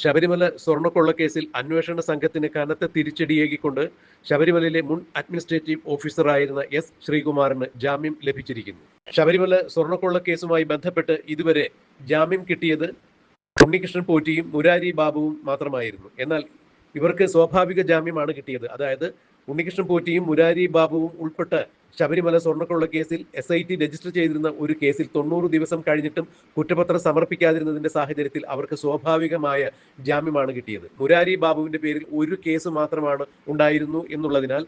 ശബരിമല സ്വർണക്കൊള്ള കേസിൽ അന്വേഷണ സംഘത്തിന് കനത്ത തിരിച്ചടിയേകിക്കൊണ്ട് ശബരിമലയിലെ മുൻ അഡ്മിനിസ്ട്രേറ്റീവ് ഓഫീസറായിരുന്ന എസ് ശ്രീകുമാറിന് ജാമ്യം ലഭിച്ചിരിക്കുന്നു. ശബരിമല സ്വർണക്കൊള്ള കേസുമായി ബന്ധപ്പെട്ട് ഇതുവരെ ജാമ്യം കിട്ടിയത് ഉണ്ണികൃഷ്ണൻ പോറ്റിയും മുരാരി ബാബുവും മാത്രമായിരുന്നു. എന്നാൽ ഇവർക്ക് സ്വാഭാവിക ജാമ്യമാണ് കിട്ടിയത്. അതായത് ഉണ്ണികൃഷ്ണൻ പോറ്റിയും മുരാരി ബാബുവും ഉൾപ്പെട്ട ശബരിമല സ്വർണക്കൊള്ള കേസിൽ എസ് ഐ ടി രജിസ്റ്റർ ചെയ്തിരുന്ന ഒരു കേസിൽ തൊണ്ണൂറ് ദിവസം കഴിഞ്ഞിട്ടും കുറ്റപത്രം സമർപ്പിക്കാതിരുന്നതിന്റെ സാഹചര്യത്തിൽ അവർക്ക് സ്വാഭാവികമായ ജാമ്യമാണ് കിട്ടിയത്. മുരാരി ബാബുവിന്റെ പേരിൽ ഒരു കേസ് മാത്രമാണ് ഉണ്ടായിരുന്നു എന്നുള്ളതിനാൽ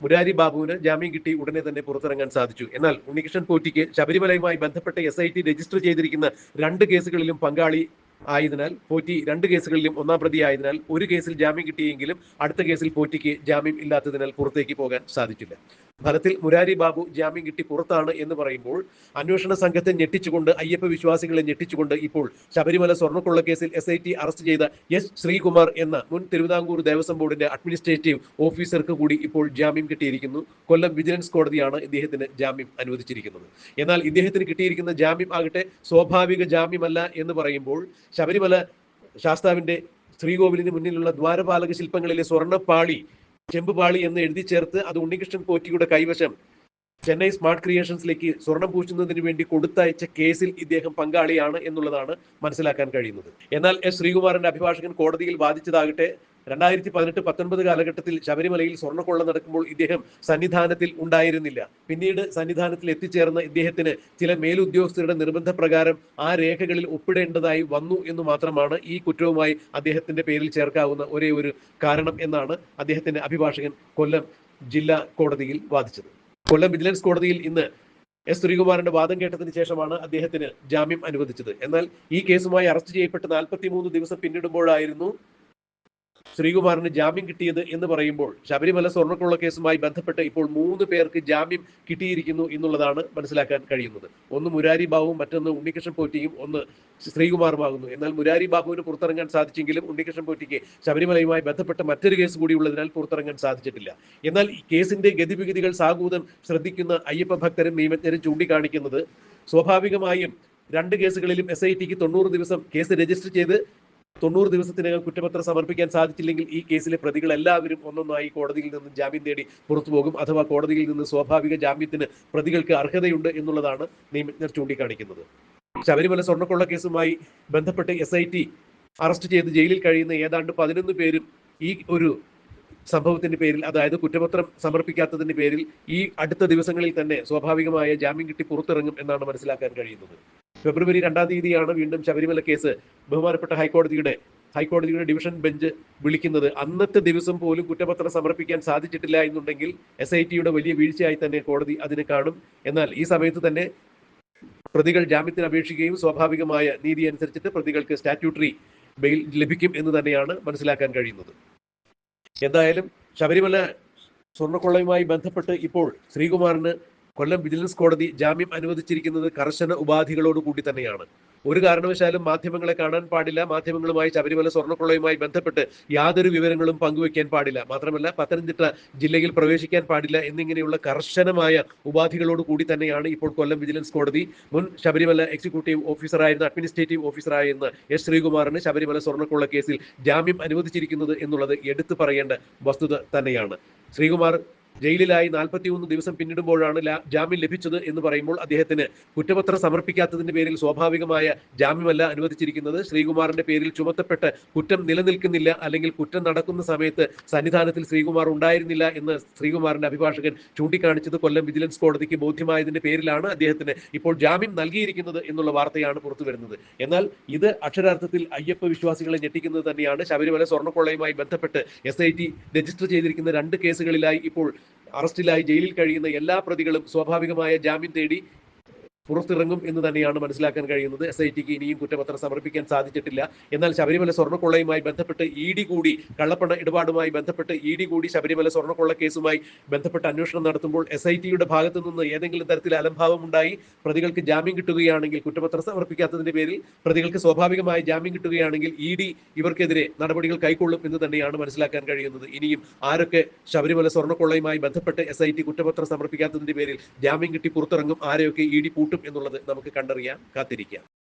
മുരാരി ബാബുവിന് ജാമ്യം കിട്ടി ഉടനെ തന്നെ പുറത്തിറങ്ങാൻ സാധിച്ചു. എന്നാൽ ഉണ്ണികൃഷ്ണൻ പോറ്റിക്ക് ശബരിമലയുമായി ബന്ധപ്പെട്ട് എസ് ഐ ടി രജിസ്റ്റർ ചെയ്തിരിക്കുന്ന രണ്ട് കേസുകളിലും പങ്കാളി ആയതിനാൽ പോറ്റി രണ്ട് കേസുകളിലും ഒന്നാം പ്രതി ആയതിനാൽ ഒരു കേസിൽ ജാമ്യം കിട്ടിയെങ്കിലും അടുത്ത കേസിൽ പോറ്റിക്ക് ജാമ്യം ഇല്ലാത്തതിനാൽ പുറത്തേക്ക് പോകാൻ സാധിച്ചില്ല. ഫലത്തിൽ മുരാരി ബാബു ജാമ്യം കിട്ടി പുറത്താണ് എന്ന് പറയുമ്പോൾ അന്വേഷണ സംഘത്തെ ഞെട്ടിച്ചുകൊണ്ട് അയ്യപ്പ വിശ്വാസികളെ ഞെട്ടിച്ചുകൊണ്ട് ഇപ്പോൾ ശബരിമല സ്വർണക്കൊള്ള കേസിൽ എസ് ഐ ടി അറസ്റ്റ് ചെയ്ത എസ് ശ്രീകുമാർ എന്ന മുൻ തിരുവിതാംകൂർ ദേവസ്വം ബോർഡിന്റെ അഡ്മിനിസ്ട്രേറ്റീവ് ഓഫീസർക്ക് കൂടി ഇപ്പോൾ ജാമ്യം കിട്ടിയിരിക്കുന്നു. കൊല്ലം വിജിലൻസ് കോടതിയാണ് ഇദ്ദേഹത്തിന് ജാമ്യം അനുവദിച്ചിരിക്കുന്നത്. എന്നാൽ ഇദ്ദേഹത്തിന് കിട്ടിയിരിക്കുന്ന ജാമ്യം ആകട്ടെ സ്വാഭാവിക ജാമ്യമല്ല എന്ന് പറയുമ്പോൾ ശബരിമല ശാസ്താവിന്റെ ശ്രീകോവിലിന് മുന്നിലുള്ള ദ്വാരപാലക ശില്പങ്ങളിലെ സ്വർണപ്പാളി ചെമ്പുപാളി എന്ന് എഴുതി ചേർത്ത് അത് ഉണ്ണികൃഷ്ണൻ പോറ്റിയുടെ കൈവശം. ചെന്നൈ സ്മാർട്ട് ക്രിയേഷൻസിലേക്ക് സ്വർണം പൂശുന്നതിന് വേണ്ടി കൊടുത്തയച്ച കേസിൽ ഇദ്ദേഹം പങ്കാളിയാണ് എന്നുള്ളതാണ് മനസ്സിലാക്കാൻ കഴിയുന്നത്. എന്നാൽ എസ് ശ്രീകുമാറിന്റെ അഭിഭാഷകൻ കോടതിയിൽ വാദിച്ചതാകട്ടെ രണ്ടായിരത്തി പതിനെട്ട് പത്തൊൻപത് കാലഘട്ടത്തിൽ ശബരിമലയിൽ സ്വർണക്കൊള്ള നടക്കുമ്പോൾ ഇദ്ദേഹം സന്നിധാനത്തിൽ ഉണ്ടായിരുന്നില്ല. പിന്നീട് സന്നിധാനത്തിൽ എത്തിച്ചേർന്ന ഇദ്ദേഹത്തിന് ചില മേലുദ്യോഗസ്ഥരുടെ നിർബന്ധപ്രകാരം ആ രേഖകളിൽ ഒപ്പിടേണ്ടതായി വന്നു എന്ന് മാത്രമാണ് ഈ കുറ്റവുമായി അദ്ദേഹത്തിന്റെ പേരിൽ ചേർക്കാവുന്ന ഒരേ ഒരു കാരണം എന്നാണ് അദ്ദേഹത്തിന്റെ അഭിഭാഷകൻ കൊല്ലം ജില്ലാ കോടതിയിൽ വാദിച്ചത്. കൊല്ലം വിജിലൻസ് കോടതിയിൽ ഇന്ന് എസ് ശ്രീകുമാറിന്റെ വാദം കേട്ടതിന് ശേഷമാണ് അദ്ദേഹത്തിന് ജാമ്യം അനുവദിച്ചത്. എന്നാൽ ഈ കേസുമായി അറസ്റ്റ് ചെയ്യപ്പെട്ട് നാൽപ്പത്തിമൂന്ന് ദിവസം പിന്നിടുമ്പോഴായിരുന്നു ശ്രീകുമാറിന് ജാമ്യം കിട്ടിയത് എന്ന് പറയുമ്പോൾ ശബരിമല സ്വർണക്കൊള്ള കേസുമായി ബന്ധപ്പെട്ട് ഇപ്പോൾ മൂന്ന് പേർക്ക് ജാമ്യം കിട്ടിയിരിക്കുന്നു എന്നുള്ളതാണ് മനസ്സിലാക്കാൻ കഴിയുന്നത്. ഒന്ന് മുരാരി ബാബുവും മറ്റൊന്ന് ഉണ്ണികൃഷ്ണൻ പോറ്റിയും ഒന്ന് ശ്രീകുമാറുമാകുന്നു. എന്നാൽ മുരാരി ബാബുവിന് പുറത്തിറങ്ങാൻ സാധിച്ചെങ്കിലും ഉണ്ണികൃഷ്ണൻ പോറ്റിക്ക് ശബരിമലയുമായി ബന്ധപ്പെട്ട മറ്റൊരു കേസ് കൂടി ഉള്ളതിനാൽ പുറത്തിറങ്ങാൻ സാധിച്ചിട്ടില്ല. എന്നാൽ ഈ കേസിന്റെ ഗതിവിഗതികൾ സാഗൂതം ശ്രദ്ധിക്കുന്ന അയ്യപ്പ ഭക്തരും നിയമജ്ഞരും ചൂണ്ടിക്കാണിക്കുന്നത് സ്വാഭാവികമായും രണ്ട് കേസുകളിലും എസ് ഐ ടിക്ക് തൊണ്ണൂറ് ദിവസം കേസ് രജിസ്റ്റർ ചെയ്ത് തൊണ്ണൂറ് ദിവസത്തിനകം കുറ്റപത്രം സമർപ്പിക്കാൻ സാധിച്ചില്ലെങ്കിൽ ഈ കേസിലെ പ്രതികൾ എല്ലാവരും ഒന്നൊന്നായി കോടതിയിൽ നിന്നും ജാമ്യം തേടി പുറത്തുപോകും അഥവാ കോടതിയിൽ നിന്ന് സ്വാഭാവിക ജാമ്യത്തിന് പ്രതികൾക്ക് അർഹതയുണ്ട് എന്നുള്ളതാണ് നിയമജ്ഞർ ചൂണ്ടിക്കാണിക്കുന്നത്. ശബരിമല സ്വർണക്കൊള്ള കേസുമായി ബന്ധപ്പെട്ട് എസ് ഐ ടി അറസ്റ്റ് ചെയ്ത് ജയിലിൽ കഴിയുന്ന ഏതാണ്ട് പതിനൊന്ന് പേരും ഈ ഒരു സംഭവത്തിന്റെ പേരിൽ അതായത് കുറ്റപത്രം സമർപ്പിക്കാത്തതിന്റെ പേരിൽ ഈ അടുത്ത ദിവസങ്ങളിൽ തന്നെ സ്വാഭാവികമായ ജാമ്യം കിട്ടി പുറത്തിറങ്ങും എന്നാണ് മനസ്സിലാക്കാൻ കഴിയുന്നത്. ഫെബ്രുവരി രണ്ടാം തീയതിയാണ് വീണ്ടും ശബരിമല കേസ് ബഹുമാനപ്പെട്ട ഹൈക്കോടതിയുടെ ഹൈക്കോടതിയുടെ ഡിവിഷൻ ബെഞ്ച് വിളിക്കുന്നത്. അന്നത്തെ ദിവസം പോലും കുറ്റപത്രം സമർപ്പിക്കാൻ സാധിച്ചിട്ടില്ല എന്നുണ്ടെങ്കിൽ എസ് ഐ ടിയുടെ വലിയ വീഴ്ചയായി തന്നെ കോടതി അതിനെ കാണും. എന്നാൽ ഈ സമയത്ത് തന്നെ പ്രതികൾ ജാമ്യത്തിന് അപേക്ഷിക്കുകയും സ്വാഭാവികമായ നീതി അനുസരിച്ചിട്ട് പ്രതികൾക്ക് സ്റ്റാറ്റ്യൂട്ടറി ബെയിൽ ലഭിക്കും എന്ന് തന്നെയാണ് മനസ്സിലാക്കാൻ കഴിയുന്നത്. എന്തായാലും ശബരിമല സ്വർണക്കൊള്ളയുമായി ബന്ധപ്പെട്ട് ഇപ്പോൾ ശ്രീകുമാറിന് കൊല്ലം വിജിലൻസ് കോടതി ജാമ്യം അനുവദിച്ചിരിക്കുന്നത് കർശന ഉപാധികളോട് കൂടി തന്നെയാണ്. ഒരു കാരണവശാലും മാധ്യമങ്ങളെ കാണാൻ പാടില്ല. മാധ്യമങ്ങളുമായി ശബരിമല സ്വർണക്കൊള്ളയുമായി ബന്ധപ്പെട്ട് യാതൊരു വിവരങ്ങളും പങ്കുവെക്കാൻ പാടില്ല. മാത്രമല്ല പത്തനംതിട്ട ജില്ലയിൽ പ്രവേശിക്കാൻ പാടില്ല എന്നിങ്ങനെയുള്ള കർശനമായ ഉപാധികളോട് കൂടി തന്നെയാണ് ഇപ്പോൾ കൊല്ലം വിജിലൻസ് കോടതി മുൻ ശബരിമല എക്സിക്യൂട്ടീവ് ഓഫീസറായിരുന്ന അഡ്മിനിസ്ട്രേറ്റീവ് ഓഫീസറായിരുന്ന എസ് ശ്രീകുമാറിന് ശബരിമല സ്വർണക്കൊള്ള കേസിൽ ജാമ്യം അനുവദിച്ചിരിക്കുന്നത് എന്നുള്ളത് എടുത്തു പറയേണ്ട വസ്തുത തന്നെയാണ്. ശ്രീകുമാർ ജയിലിലായി നാൽപ്പത്തിമൂന്ന് ദിവസം പിന്നിടുമ്പോഴാണ് ജാമ്യം ലഭിച്ചത് എന്ന് പറയുമ്പോൾ അദ്ദേഹത്തിന് കുറ്റപത്രം സമർപ്പിക്കാത്തതിന്റെ പേരിൽ സ്വാഭാവികമായ ജാമ്യമല്ല അനുവദിച്ചിരിക്കുന്നത്. ശ്രീകുമാറിന്റെ പേരിൽ ചുമത്തപ്പെട്ട് കുറ്റം നിലനിൽക്കുന്നില്ല അല്ലെങ്കിൽ കുറ്റം നടക്കുന്ന സമയത്ത് സന്നിധാനത്തിൽ ശ്രീകുമാർ ഉണ്ടായിരുന്നില്ല എന്ന് ശ്രീകുമാറിന്റെ അഭിഭാഷകൻ ചൂണ്ടിക്കാണിച്ചത് കൊല്ലം വിജിലൻസ് കോടതിക്ക് ബോധ്യമായതിന്റെ പേരിലാണ് അദ്ദേഹത്തിന് ഇപ്പോൾ ജാമ്യം നൽകിയിരിക്കുന്നത് എന്നുള്ള വാർത്തയാണ് പുറത്തു വരുന്നത്. എന്നാൽ ഇത് അക്ഷരാർത്ഥത്തിൽ അയ്യപ്പ വിശ്വാസികളെ ഞെട്ടിക്കുന്നത് തന്നെയാണ്. ശബരിമല സ്വർണക്കൊള്ളയുമായി ബന്ധപ്പെട്ട് എസ് രജിസ്റ്റർ ചെയ്തിരിക്കുന്ന രണ്ട് കേസുകളിലായി ഇപ്പോൾ അറസ്റ്റിലായി ജയിലിൽ കഴിയുന്ന എല്ലാ പ്രതികളും സ്വാഭാവികമായ ജാമ്യം തേടി പുറത്തിറങ്ങും എന്ന് തന്നെയാണ് മനസ്സിലാക്കാൻ കഴിയുന്നത്. എസ് ഐ ടിക്ക് ഇനിയും കുറ്റപത്രം സമർപ്പിക്കാൻ സാധിച്ചിട്ടില്ല. എന്നാൽ ശബരിമല സ്വർണക്കൊള്ളയുമായി ബന്ധപ്പെട്ട് ഇ ഡി കൂടി കള്ളപ്പണ ഇടപാടുമായി ബന്ധപ്പെട്ട് ഇ ഡി കൂടി ശബരിമല സ്വർണക്കൊള്ള കേസുമായി ബന്ധപ്പെട്ട് അന്വേഷണം നടത്തുമ്പോൾ എസ് ഐ ടിയുടെ ഭാഗത്തു നിന്ന് ഏതെങ്കിലും തരത്തിൽ അലംഭാവം ഉണ്ടായി പ്രതികൾക്ക് ജാമ്യം കിട്ടുകയാണെങ്കിൽ കുറ്റപത്രം സമർപ്പിക്കാത്തതിന്റെ പേരിൽ പ്രതികൾക്ക് സ്വാഭാവികമായി ജാമ്യം കിട്ടുകയാണെങ്കിൽ ഇ ഡി ഇവർക്കെതിരെ നടപടികൾ കൈക്കൊള്ളും എന്ന് തന്നെയാണ് മനസ്സിലാക്കാൻ കഴിയുന്നത്. ഇനിയും ആരൊക്കെ ശബരിമല സ്വർണക്കൊള്ളയുമായി ബന്ധപ്പെട്ട് എസ് ഐ ടി കുറ്റപത്രം സമർപ്പിക്കാത്തതിന്റെ പേരിൽ ജാമ്യം കിട്ടി പുറത്തിറങ്ങും ആരെയൊക്കെ ഇ ഡി പൂട്ടും എന്നുള്ളത് നമുക്ക് കണ്ടറിയാം കാത്തിരിക്കാം.